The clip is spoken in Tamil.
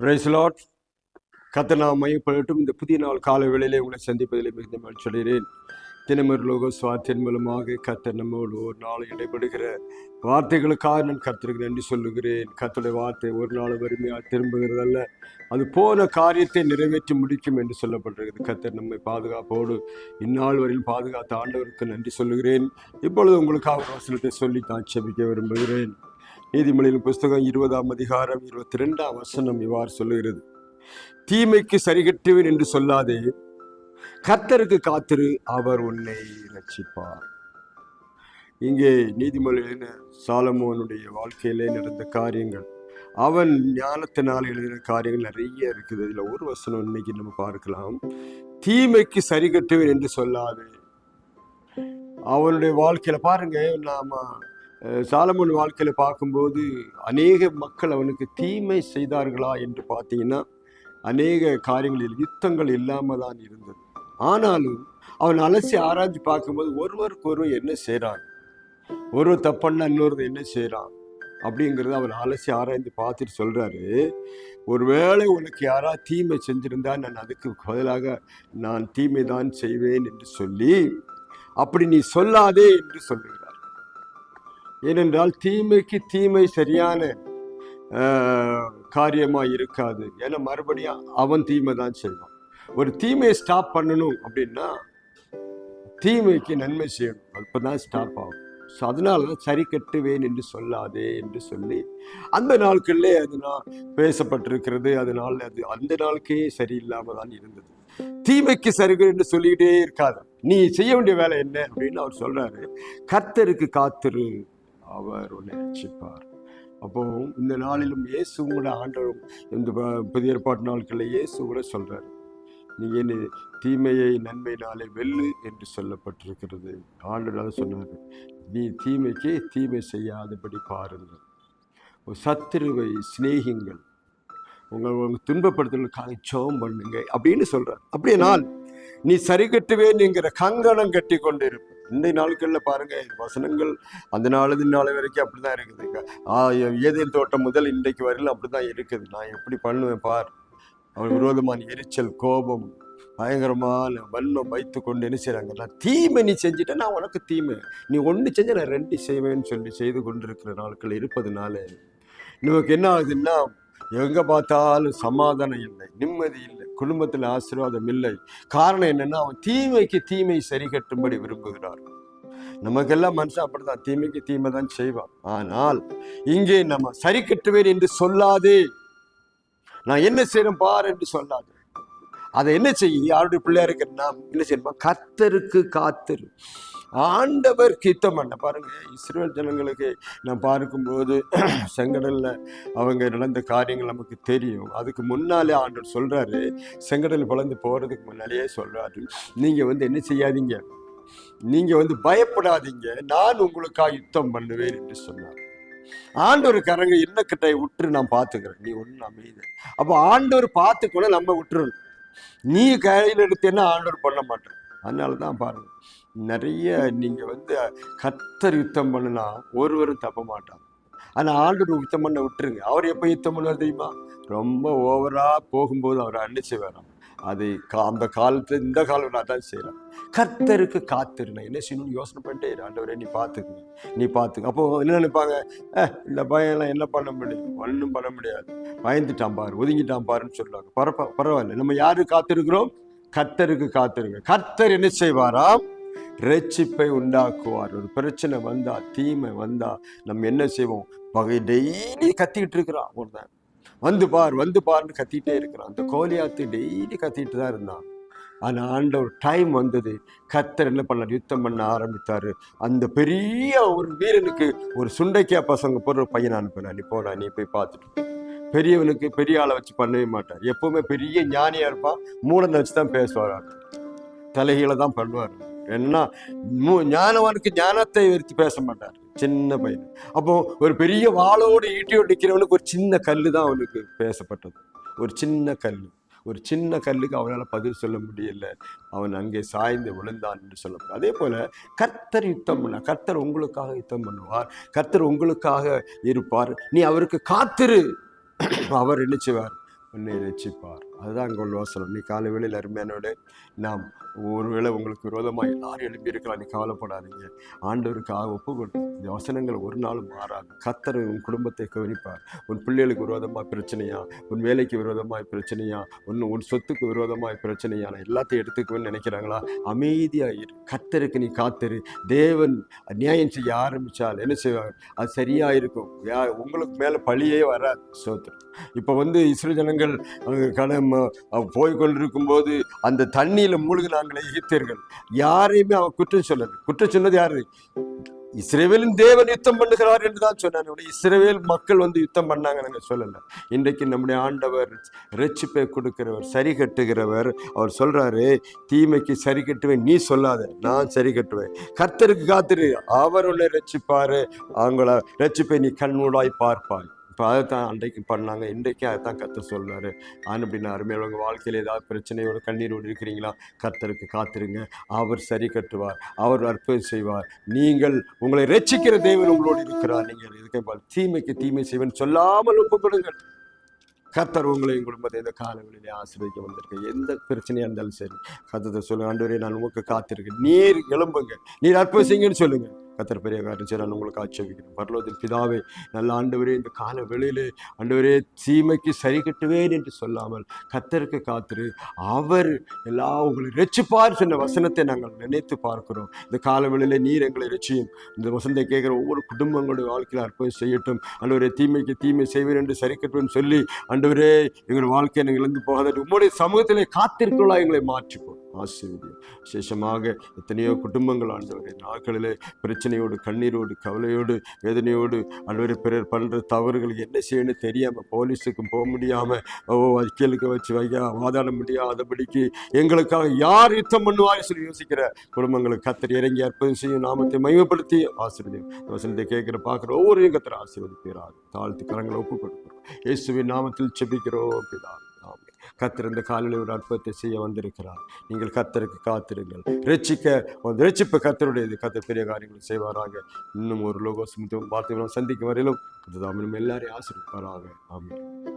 பிரைஸ்லாட் கத்த நாம் மையப்படட்டும் இந்த புதிய நாள் கால வேளையிலே உங்களை சந்திப்பதில் மிகுந்த மகிழ்ச்சி அடைகிறேன். தினமர் லோக சுவார்த்தியின் மூலமாக கத்த நம்மோடு ஒரு நாள் இடைபடுகிற வார்த்தைகளுக்காக நான் கர்த்தருக்கு நன்றி சொல்லுகிறேன். கத்தோடைய வார்த்தை ஒரு நாள் வறுமையாக திரும்புகிறதல்ல. அது போன காரியத்தை நிறைவேற்றி முடிக்கும் என்று சொல்லப்பட்டிருக்கிறது. கத்தர் நம்மை பாதுகாப்போடு இந்நாள் வரையில் பாதுகாத்த ஆண்டவருக்கு நன்றி சொல்லுகிறேன். இப்பொழுது உங்களுக்காக ஒரு வசனத்தை சொல்லி தான் செபிக்க விரும்புகிறேன். நீதிமொழியின் புஸ்தகம் இருபதாம் அதிகாரம் இருபத்தி ரெண்டாம் வசனம் இவ்வாறு சொல்லுகிறது. தீமைக்கு சரிகட்டுவேன் என்று சொல்லாதே கர்த்தருக்கு காத்திரு அவர் உன்னை ரட்சிப்பார் இங்கே நீதிமொழியின் சாலமோனுடைய வாழ்க்கையிலே நடந்த காரியங்கள் அவன் ஞானத்தினால் எழுதின காரியங்கள் நிறைய இருக்குது. இதில் ஒரு வசனம் இன்னைக்கு நம்ம பார்க்கலாம். தீமைக்கு சரிகட்டுவேன் என்று சொல்லாதே. அவனுடைய வாழ்க்கையில பாருங்க நாம சாலமோன் வாழ்க்கையில் பார்க்கும்போது அநேக மக்கள் அவனுக்கு தீமை செய்தார்களா என்று பார்த்தீங்கன்னா அநேக காரியங்களில் யுத்தங்கள் இல்லாமல் தான் இருந்தது. ஆனாலும் அவன் அலசி ஆராய்ச்சி பார்க்கும்போது ஒருவருக்கு ஒருவர் என்ன செய்கிறான் ஒருவர் தப்பண்ணா இன்னொரு என்ன செய்கிறான் அப்படிங்கிறத அவர் அலசி ஆராய்ந்து பார்த்துட்டு சொல்கிறாரு ஒருவேளை உனக்கு யாரா தீமை செஞ்சிருந்தா நான் அதுக்கு பதிலாக நான் தீமை தான் செய்வேன் என்று சொல்லி அப்படி நீ சொல்லாதே என்று சொல்ற ஏனென்றால் தீமைக்கு தீமை சரியான காரியமாக இருக்காது ஏன்னா மறுபடியும் அவன் தீமை தான் செய்வான். ஒரு தீமையை ஸ்டாப் பண்ணணும் அப்படின்னா தீமைக்கு நன்மை செய்யணும். அப்பதான் ஸ்டாப் ஆகும். ஸோ அதனால தான் சரி கட்டுவேன் என்று சொல்லாதே என்று சொல்லி அந்த நாட்களிலே அது நான் பேசப்பட்டிருக்கிறது. அதனால் அது அந்த நாளுக்கே சரியில்லாமல் தான் இருந்தது. தீமைக்கு சரிகள் என்று சொல்லிக்கிட்டே இருக்காது. நீ செய்ய வேண்டிய வேலை என்ன? அப்படின்னு அவர் சொல்றாரு. கர்த்தருக்கு காத்திரு. அவர் உன்னை ரட்சிப்பார். அப்போ இந்த நாளிலும் இயேசு கூட ஆண்டவரும் இந்த புதிய ஏற்பாட்டு நாட்களில் இயேசு கூட சொல்றாரு. நீ என்ன தீமையை நன்மையினாலே வெல்லு என்று சொல்லப்பட்டிருக்கிறது. ஆண்டவர் சொன்னார் நீ தீமைக்கு தீமை செய்யாதபடி பாருங்கள். ஒரு சத்துருவை சிநேகிங்கள் உங்கள் உங்கள் துன்பப்படுத்தலுக்காக ஜெபம் பண்ணுங்க அப்படின்னு சொல்றார். அப்படியானால் நீ சரி கட்டுவேன்ங்கிற கங்கணம் கட்டி கொண்டு இருப்ப இன்றைய நாட்களில் பாருங்கள் வசனங்கள் அந்த நாளது நாளை வரைக்கும் வரைக்கும் அப்படிதான் இருக்குதுங்க ஆ, ஏதேன் தோட்டம் முதல் இன்றைக்கு வரையிலும் அப்படிதான் இருக்குது. நான் எப்படி பண்ணுவேன் பார். அவள் விரோதமான எரிச்சல் கோபம் பயங்கரமான வன்மம் வைத்து கொண்டு என்ன செய்கிறாங்க நான் தீமை நீ செஞ்சுட்ட நான் உனக்கு தீமை. நீ ஒன்று செஞ்ச நான் ரெண்டு செய்வேன்னு சொல்லி செய்து கொண்டிருக்கிற நாட்கள் இருப்பதுனால நமக்கு என்ன ஆகுதுன்னா எங்கே பார்த்தாலும் சமாதானம் இல்லை நிம்மதி இல்லை. குடும்பத்தில் ஆசீர்வாதம் இல்லை. காரணம் என்னன்னா அவன் தீமைக்கு தீமை சரி கட்டும்படி விரும்புகிறார் நமக்கெல்லாம் மனுஷன் அப்படிதான் தீமைக்கு தீமை தான் செய்வான். ஆனால் இங்கே நம்ம சரி கட்டுவேன் என்று சொல்லாதே. நான் என்ன செய்யணும் பார் என்று சொல்லாது. அதை என்ன செய்ய? யாருடைய பிள்ளையா இருக்கிற நாம் என்ன செய்யணுமா? கத்தருக்கு காத்திரு. ஆண்டவர் கித்தம் பண்ண. பாருங்க இஸ்ரேல் ஜனங்களுக்கு நான் பார்க்கும்போது செங்கடலில் அவங்க நடந்த காரியங்கள் நமக்கு தெரியும். அதுக்கு முன்னாலே ஆண்டவர் சொல்கிறாரு செங்கடல் பிளந்து போகிறதுக்கு முன்னாலேயே சொல்கிறாரு நீங்கள் வந்து என்ன செய்யாதீங்க? நீங்கள் வந்து பயப்படாதீங்க. நான் உங்களுக்காக யுத்தம் பண்ணுவேன் என்று சொன்னார். ஆண்டவர் கரங்க என்ன கிட்ட விட்டுரு நான் பார்த்துக்கிறேன். நீ ஒன்றும் அமைதி. அப்போ ஆண்டவர் பார்த்துக்கூட நம்ம விட்டுறணும் நீ கையில் எடுத்தேன்னா ஆண்டவர் பண்ண மாட்டேன் அதனால தான் பாருங்க. நிறைய நீங்கள் வந்து கத்தர் யுத்தம் பண்ணுனா ஒருவரும் தப்ப மாட்டாங்க ஆனால் ஆண்டு யுத்தம் பண்ண விட்டுருங்க. அவர் எப்போ யுத்தம் பண்ணுவார் தெரியுமா? ரொம்ப ஓவராக போகும்போது அவர் அன்னிச்சு வேணும் அது கா- அந்த காலத்தில் இந்த காலம் நான் தான் செய்யலாம் கர்த்தருக்கு காத்திரு என்ன செய்யணும்னு யோசனை பண்ணிட்டே ஆண்டவரே நீ பார்த்துக்க நீ பார்த்துக்க. அப்போ என்ன நினைப்பாங்க? இந்த பயம்லாம் என்ன பண்ண முடியும்? ஒன்றும் பண்ண முடியாது. பயந்துட்டான் பாரு ஒதுங்கிட்டான் பாருன்னு சொல்லுவாங்க. பரப்ப பரவாயில்ல. நம்ம யாரு காத்திருக்கிறோம்? கர்த்தருக்கு காத்திருங்க. கர்த்தர் என்ன செய்வாராம்? ரட்சிப்பை உண்டாக்குவார். ஒரு பிரச்சனை வந்தா தீமை வந்தா நம்ம என்ன செய்வோம்? பகை டெய்லி கத்திக்கிட்டு இருக்கிறான் ஒருத்தன். வந்து பார் வந்து பார்னு கத்திட்டே இருக்கிறான். அந்த கோலியாத்து டெய்லி கத்திட்டு தான் இருந்தான். ஆனால் ஆண்ட ஒரு டைம் வந்தது. கத்தர் என்ன பண்ணார்? யுத்தம் பண்ண ஆரம்பித்தார். அந்த பெரிய ஒரு வீரனுக்கு ஒரு சுண்டைக்கியா பசங்க போடுற பையனை அனுப்பினா நீ போடா நீ போய் பார்த்துட்டு. பெரியவனுக்கு பெரிய ஆளை வச்சு பண்ணவே மாட்டார். எப்பவுமே பெரிய ஞானியா இருப்பான். மூலனை வச்சு தான் பேசுவார் தலைகீழ தான் பண்ணுவார். என்ன மூ- ஞானவனுக்கு ஞானத்தை எடுத்து பேச மாட்டார். சின்ன பையன். அப்போ ஒரு பெரிய வாளோடு ஈட்டியோடு நிற்கிறவனுக்கு ஒரு சின்ன கல்லு தான் அவனுக்கு பேசப்பட்டது. ஒரு சின்ன கல் ஒரு சின்ன கல்லுக்கு அவனால் பதில் சொல்ல முடியல. அவன் அங்கே சாய்ந்து விழுந்தான் என்று சொல்லப்படும். அதே போல் கர்த்தர் யுத்தம் பண்ண கர்த்தர் உங்களுக்காக யுத்தம் பண்ணுவார். கர்த்தர் உங்களுக்காக இருப்பார். நீ அவருக்கு காத்திரு. அவர் என்ன செய்வார் உன்னை ரசிப்பார் அதுதான் அங்கே உள்ள வசனம் நீ காலை வேளையில் அருமையானோட நாம் ஒருவேளை உங்களுக்கு விரோதமாக எல்லாரும் எழுப்பியிருக்கலாம் நீ கவலைப்படாதீங்க. ஆண்டவருக்காக ஒப்பு கொடு. இந்த வசனங்கள் ஒரு நாளும் மாறாது. கத்தர் உன் குடும்பத்தை கவனிப்பார். உன் பிள்ளைகளுக்கு விரோதமாக பிரச்சனையா? உன் வேலைக்கு விரோதமாக பிரச்சனையா? உன் உன் சொத்துக்கு விரோதமாக பிரச்சனையா? நான் எல்லாத்தையும் எடுத்துக்குவேன்னு நினைக்கிறாங்களா? அமைதியாக இரு. கத்தருக்கு நீ காத்திரு. தேவன் நியாயம் செய்ய ஆரம்பித்தால் என்ன செய்வார்? அது சரியாக இருக்கும். யா உங்களுக்கு மேலே பழியே வராது. சோத்திரம். இப்போ வந்து இஸ்ரோ ஜனங்கள் கடன் கடம் போய் கொண்டிருக்கும் போது அந்த தண்ணியில் மூழ்கினாங்களே எகித்தீர்கள் யாரையுமே அவன் குற்றம் சொல்லலை. குற்றம் சொன்னது யாரு? இஸ்ரேவேலின் தேவன் யுத்தம் பண்ணுகிறார் என்று தான் சொன்னார் இஸ்ரேவேல் மக்கள் வந்து யுத்தம் பண்ணாங்க நாங்கள் சொல்லலை. இன்றைக்கு நம்முடைய ஆண்டவர் ரட்சிப்பை கொடுக்கிறவர் சரி கட்டுகிறவர். அவர் சொல்றாரு தீமைக்கு சரி கட்டுவேன் நீ சொல்லாத நான் சரி கட்டுவேன். கர்த்தருக்கு காத்திரு அவர் உன்னை ரட்சிப்பாரு அவங்கள ரட்சிப்பை நீ கண்மூடாய் பார்ப்பாய். இப்போ அதை தான் அன்றைக்கு பண்ணாங்க. இன்றைக்கும் அதை தான் கர்த்தர் சொல்றாரு ஆன் அப்படின்னா அருமையாக உங்கள் வாழ்க்கையில் ஏதாவது பிரச்சனையோட கண்ணீரோடு இருக்கிறீங்களா? கர்த்தருக்கு காத்திருங்க. அவர் சரி கட்டுவார். அவர் அற்புதம் செய்வார். நீங்கள் உங்களை ரட்சிக்கிற தேவன் உங்களோடு இருக்கிறார். நீங்கள் இதுக்கு பால் தீமைக்கு தீமை செய்வன் சொல்லாமல் ஒப்புக்கொடுங்கள். கர்த்தர் உங்களை குடும்பத்தை இந்த காலங்களிலே ஆசிரியக்க வந்திருக்கேன் எந்த பிரச்சனையாக இருந்தாலும் சரி கத்தத்தை சொல்லுங்கள் ஆண்டவரே நான் உங்களுக்கு காத்திருக்கேன். நீர் எழும்புங்க நீர் அற்புதம் செய்யுங்கன்னு சொல்லுங்கள். கத்தர் பெரிய காரியம் செய்கிறான் உங்களுக்கு ஆட்சேபிக்கிறேன். பரலோகத்தின் பிதாவே நல்ல ஆண்டவரே இந்த கால வெளியிலே ஆண்டவரே தீமைக்கு சரி கட்டுவேன் என்று சொல்லாமல் கத்தருக்கு காத்திரு. அவர் எல்லா உங்களை ரசிப்பார் சொன்ன வசனத்தை நாங்கள் நினைத்து பார்க்கிறோம். இந்த கால வெளியிலே நீர் எங்களை ரட்சியும். இந்த வசனத்தை கேட்குற ஒவ்வொரு குடும்பங்களுடைய வாழ்க்கையில் அற்புதம் செய்யட்டும். ஆண்டவரே தீமைக்கு தீமை செய்வேன் என்று சரி கட்டுவேன் சொல்லி ஆண்டவரே எங்கள் வாழ்க்கையை நாங்கள் இழந்து போகாத உங்களுடைய சமூகத்திலே காத்திருக்கிறோம் எங்களை மாற்றிப்போம் ஆசீர்வதியும். விசேஷமாக எத்தனையோ குடும்பங்கள் ஆண்டவரே நாட்களிலே பிரச்சனையோடு கண்ணீரோடு கவலையோடு வேதனையோடு ஆண்டவரே பிறர் பண்ணுற தவறுகள் என்ன செய்யணும்னு தெரியாமல் போலீஸுக்கும் போக முடியாமல் ஓ வக்கீலுக்கு வச்சு வைக்க வாதாட முடியாதபடிக்கு எங்களுக்காக யார் யுத்தம் பண்ணுவார் சொல்லி யோசிக்கிற குடும்பங்களுக்கு கத்தர் இறங்கி அற்புதம் செய்யும் நாமத்தை மையப்படுத்தி ஆசீர்வதியும். வசனத்தை கேட்குற பார்க்குற ஒவ்வொரு கத்தர் ஆசீர்வதிக்கிறார் தாழ்த்து கரங்களை ஒப்புக் கொடுக்கிறோம் இயேசுவின் நாமத்தில் செபிக்கிறோம் பிதா. கத்திருந்த காலையில் ஒரு அற்புதத்தை செய்ய வந்திருக்கிறார். நீங்கள் கத்தருக்கு காத்திருங்கள். ரட்சிக்க ரட்சிப்பு கத்தருடையது கத்தர் பெரிய காரியங்களை செய்வாராக. இன்னும் ஒரு லோகோ வார்த்தை சந்திக்கும் வரையிலும் அதுதான் எல்லாரையும் ஆசீர்வாராக ஆமாம்